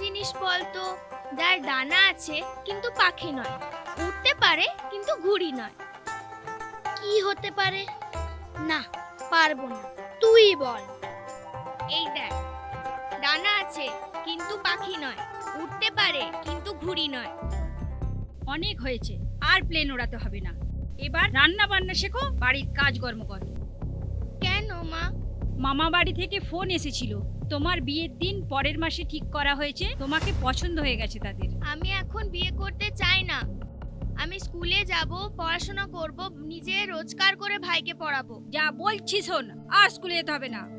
জিনিস বলতো যার ডানা আছে কিন্তু পাখি নয় উঠতে পারে কিন্তু ঘুড়ি নয়। কি হতে পারে? না পারব না তুই বল। এই দেখ ডানা আছে কিন্তু পাখি নয় উঠতে পারে কিন্তু ঘুড়ি নয়। অনেক হয়েছে আর প্লেন ওড়াতে হবে না। এবার রান্না বান্না শেখো বাড়ির কাজকর্ম করো। কেন মা? মামা বাড়ি থেকে ফোন এসেছিল। তোমার বিয়ের দিন পরের মাসে ঠিক করা হয়েছে তোমাকে পছন্দ হয়ে গেছে তাদের। আমি এখন বিয়ে করতে চাই না। আমি স্কুলে যাব পড়াশোনা করব নিজে রোজগার করে ভাইকে পড়াবো। যা বলছিস শোন আর স্কুলে যেতে হবে না।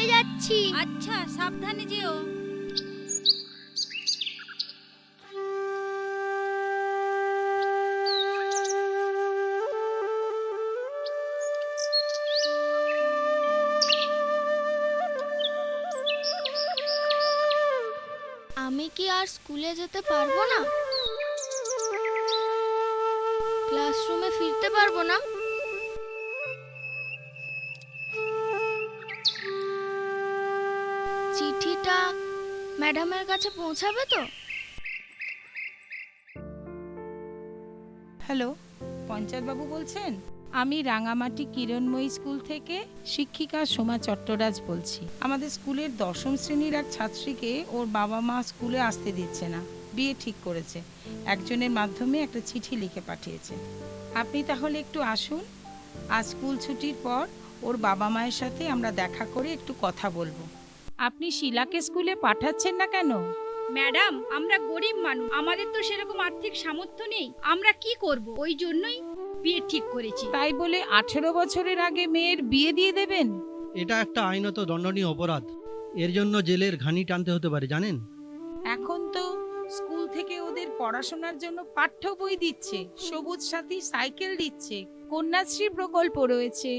স্কুলে যাচ্ছি। আচ্ছা সাবধানে যেও। আমি কি আর স্কুলে যেতে পারব না? ক্লাসরুমে ফিরতে পারব না? ম্যাডামের কাছে পৌঁছাবে তো? হ্যালো পঞ্চায়েতবাবু বলছেন? আমি রাঙামাটি কিরণময়ী স্কুল থেকে শিক্ষিকা সোমা চট্টরাজ বলছি। আমাদের স্কুলের দশম শ্রেণির এক ছাত্রীকে ওর বাবা মা স্কুলে আসতে দিচ্ছে না। বিয়ে ঠিক করেছে। একজনের মাধ্যমে একটা চিঠি লিখে পাঠিয়েছে। আপনি তাহলে একটু আসুন। আজ স্কুল ছুটির পর ওর বাবা মায়ের সাথে আমরা দেখা করে একটু কথা বলব। আপনি শিলাকে স্কুলে পাঠাচ্ছেন না কেন? ম্যাডাম আমরা গরিব মানুষ। আমাদের তো সেরকম আর্থিক সামর্থ্য নেই। আমরা কি করব? ওই জন্যই বিয়ে ঠিক করেছি। তাই বলে আঠেরো বছরের আগে মেয়ের বিয়ে দিয়ে দেবেন? এটা একটা আইনত দণ্ডনীয় অপরাধ। এর জন্য জেলের ঘানি টানতে হতে পারে জানেন? এখন তো স্কুল থেকে ওদের পড়াশোনার জন্য পাঠ্য বই দিচ্ছে সবুজ সাথী সাইকেল দিচ্ছে কন্যাশ্রী প্রকল্প রয়েছে।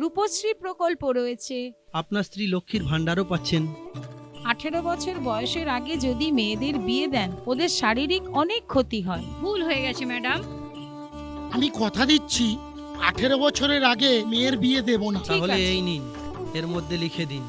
রূপশ্রী প্রকল্প রয়েছে। আপনার স্ত্রী লক্ষ্মীর ভাণ্ডারও পাচ্ছেন। আঠেরো বছর বয়সের আগে যদি মেয়েদের বিয়ে দেন ওদের শারীরিক অনেক ক্ষতি হয়। ভুল হয়ে গেছে ম্যাডাম। আমি কথা দিচ্ছি আঠেরো বছরের আগে মেয়ের বিয়ে দেব না। ঠিক তাহলে আছে। এই নিন এর মধ্যে লিখে দিন।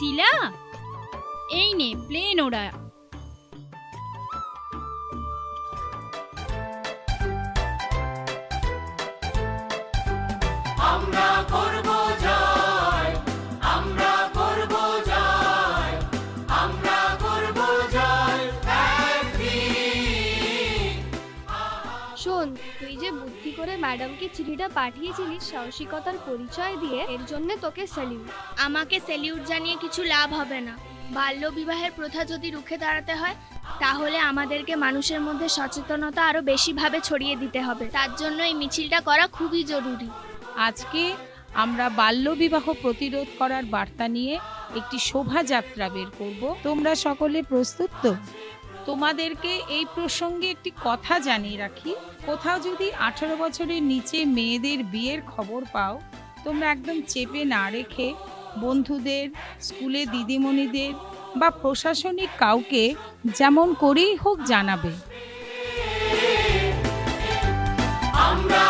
শিলা এই নে প্লেন ওড়া করে ম্যাডামকে চিঠিটা পাঠিয়েছিলিস সাহসিকতার পরিচয় দিয়ে এর জন্য তোকে স্যালিউট আমাকে স্যালিউট জানিয়ে কিছু লাভ হবে না। বাল্য বিবাহের প্রথা যদি রুখে দাঁড়াতে হয় তাহলে আমাদেরকে মানুষের মধ্যে সচেতনতা আরও বেশিভাবে ছড়িয়ে দিতে হবে। তার জন্য এই মিছিলটা করা খুবই জরুরি। আজকে আমরা বাল্যবিবাহ প্রতিরোধ করার বার্তা নিয়ে একটি শোভাযাত্রা বের করব। তোমরা সকলে প্রস্তুত তো? তোমাদেরকে এই প্রসঙ্গে একটি কথা জানিয়ে রাখি। কোথাও যদি আঠারো বছরের নিচে মেয়েদের বিয়ের খবর পাও, তোমরা একদম চেপে না রেখে বন্ধুদের, স্কুলে দিদিমণিদের বা প্রশাসনিক কাউকে যেমন করেই হোক জানাবে। আমরা